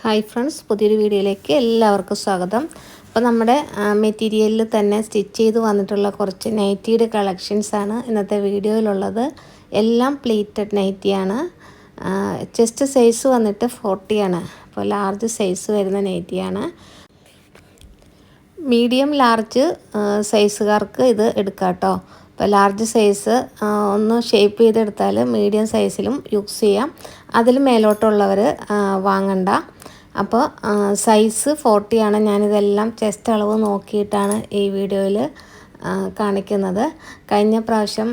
Hi friends പുതിയൊരു വീഡിയോയിലേക്ക് എല്ലാവർക്കും സ്വാഗതം. അപ്പോൾ നമ്മുടെ മെറ്റീരിയലിൽ തന്നെ സ്റ്റിച്ച് ചെയ്ത് വന്നിട്ടുള്ള കുറച്ച് നൈറ്റിയുടെ കളക്ഷൻസാണ് ഇന്നത്തെ വീഡിയോയിലുള്ളത്. എല്ലാം പ്ലീറ്റഡ് നൈറ്റിയാണ്. ചെസ്റ്റ് സൈസ് വന്നിട്ട് ഫോർട്ടിയാണ് അപ്പോൾ ലാർജ് സൈസ് വരുന്ന നൈറ്റിയാണ്. മീഡിയം ലാർജ് സൈസുകാർക്ക് ഇത് എടുക്കാം കേട്ടോ ഇപ്പോൾ ലാർജ് സൈസ് ഒന്ന് ഷേപ്പ് ചെയ്തെടുത്താൽ മീഡിയം സൈസിലും യൂസ് ചെയ്യാം. അതിൽ മേലോട്ടുള്ളവർ വാങ്ങണ്ട. അപ്പോൾ സൈസ് ഫോർട്ടിയാണ് ഞാനിതെല്ലാം ചെസ്റ്റ് അളവ് നോക്കിയിട്ടാണ് ഈ വീഡിയോയിൽ കാണിക്കുന്നത്. കഴിഞ്ഞ പ്രാവശ്യം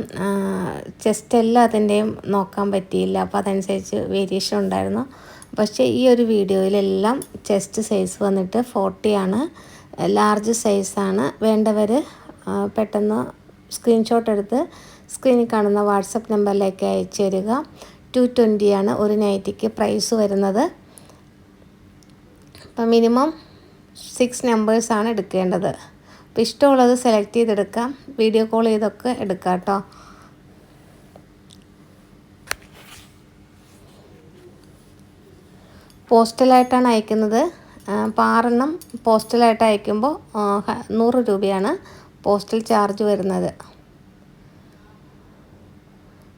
ചെസ്റ്റ് എല്ലാത്തിന്റെയും നോക്കാൻ പറ്റിയില്ല. അപ്പോൾ അതനുസരിച്ച് വേരിയേഷൻ ഉണ്ടായിരുന്നു. പക്ഷേ ഈ ഒരു വീഡിയോയിലെല്ലാം ചെസ്റ്റ് സൈസ് വന്നിട്ട് ഫോർട്ടിയാണ് ലാർജ് സൈസാണ് വേണ്ടവർ പെട്ടെന്ന് സ്ക്രീൻഷോട്ട് എടുത്ത് സ്ക്രീനിൽ കാണുന്ന വാട്സപ്പ് നമ്പറിലേക്ക് അയച്ചു തരിക ടു ട്വന്റിയാണ് ഒരു നൈറ്റിക്ക് പ്രൈസ് വരുന്നത്. അപ്പം മിനിമം സിക്സ് നമ്പേഴ്സാണ് എടുക്കേണ്ടത്. അപ്പോൾ ഇഷ്ടമുള്ളത് സെലക്ട് ചെയ്തെടുക്കാം. വീഡിയോ കോൾ ചെയ്തൊക്കെ എടുക്കാം കേട്ടോ. പോസ്റ്റലായിട്ടാണ് അയക്കുന്നത്. അപ്പോൾ ആറെണ്ണം പോസ്റ്റലായിട്ട് അയക്കുമ്പോൾ നൂറ് രൂപയാണ് പോസ്റ്റൽ ചാർജ് വരുന്നത്.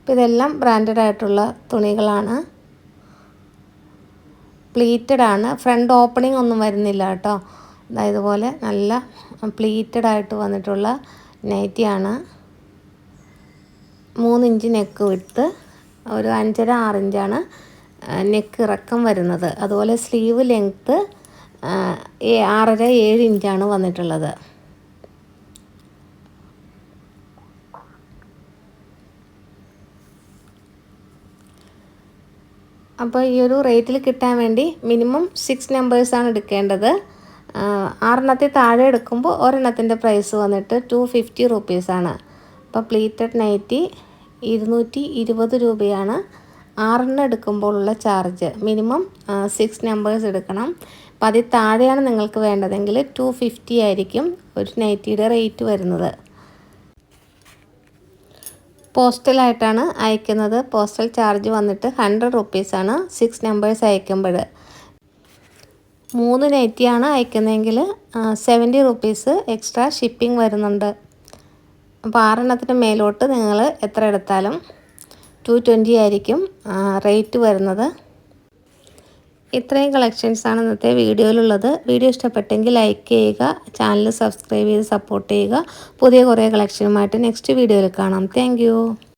അപ്പോൾ ഇതെല്ലാം ബ്രാൻഡഡ് ആയിട്ടുള്ള തുണികളാണ്. പ്ലീറ്റഡ് ആണ്. ഫ്രണ്ട് ഓപ്പണിംഗ് ഒന്നും വരുന്നില്ല കേട്ടോ. ഇതുപോലെ നല്ല പ്ലീറ്റഡ് ആയിട്ട് വന്നിട്ടുള്ള നൈറ്റിയാണ് മൂന്നിഞ്ച് നെക്ക് വിട്ട് ഒരു അഞ്ചര ആറിഞ്ചാണ് നെക്ക് ഇറക്കം വരുന്നത്. അതുപോലെ സ്ലീവ് ലെങ്ത്ത് ആറര ഏഴ് ഇഞ്ചാണ് വന്നിട്ടുള്ളത്. അപ്പോൾ ഈ ഒരു റേറ്റിൽ കിട്ടാൻ വേണ്ടി മിനിമം സിക്സ് നമ്പേഴ്സാണ് എടുക്കേണ്ടത്. ആറെണ്ണത്തിൽ താഴെ എടുക്കുമ്പോൾ ഒരെണ്ണത്തിന്റെ പ്രൈസ് വന്നിട്ട് ടു ഫിഫ്റ്റി റുപ്പീസാണ് അപ്പോൾ പ്ലീറ്റഡ് നൈറ്റി ഇരുന്നൂറ്റി ഇരുപത് രൂപയാണ് ആറെണ്ണം എടുക്കുമ്പോഴുള്ള ചാർജ് മിനിമം സിക്സ് നമ്പേഴ്സ് എടുക്കണം. അപ്പോൾ അതിൽ താഴെയാണ് നിങ്ങൾക്ക് വേണ്ടതെങ്കിൽ ടു ഫിഫ്റ്റി ആയിരിക്കും ഒരു നൈറ്റിയുടെ റേറ്റ് വരുന്നത്. പോസ്റ്റലായിട്ടാണ് അയക്കുന്നത്. പോസ്റ്റൽ ചാർജ് വന്നിട്ട് ഹൺഡ്രഡ് റുപ്പീസാണ് സിക്സ് നമ്പേഴ്സ് അയക്കുമ്പോൾ മൂന്ന് നൈറ്റിയാണ് അയക്കുന്നതെങ്കിൽ സെവന്റി റുപ്പീസ് എക്സ്ട്രാ ഷിപ്പിംഗ് വരുന്നുണ്ട്. അപ്പോൾ ആറെണ്ണത്തിന് മേലോട്ട് നിങ്ങൾ എത്ര എടുത്താലും ടു ട്വന്റി ആയിരിക്കും റേറ്റ് വരുന്നത്. ഇത്രയും കളക്ഷൻസാണ് ഇന്നത്തെ വീഡിയോയിലുള്ളത്. വീഡിയോ ഇഷ്ടപ്പെട്ടെങ്കിൽ ലൈക്ക് ചെയ്യുക ചാനൽ സബ്സ്ക്രൈബ് ചെയ്ത് സപ്പോർട്ട് ചെയ്യുക. പുതിയ കുറേ കളക്ഷനുമായിട്ട് നെക്സ്റ്റ് വീഡിയോയിൽ കാണാം. താങ്ക്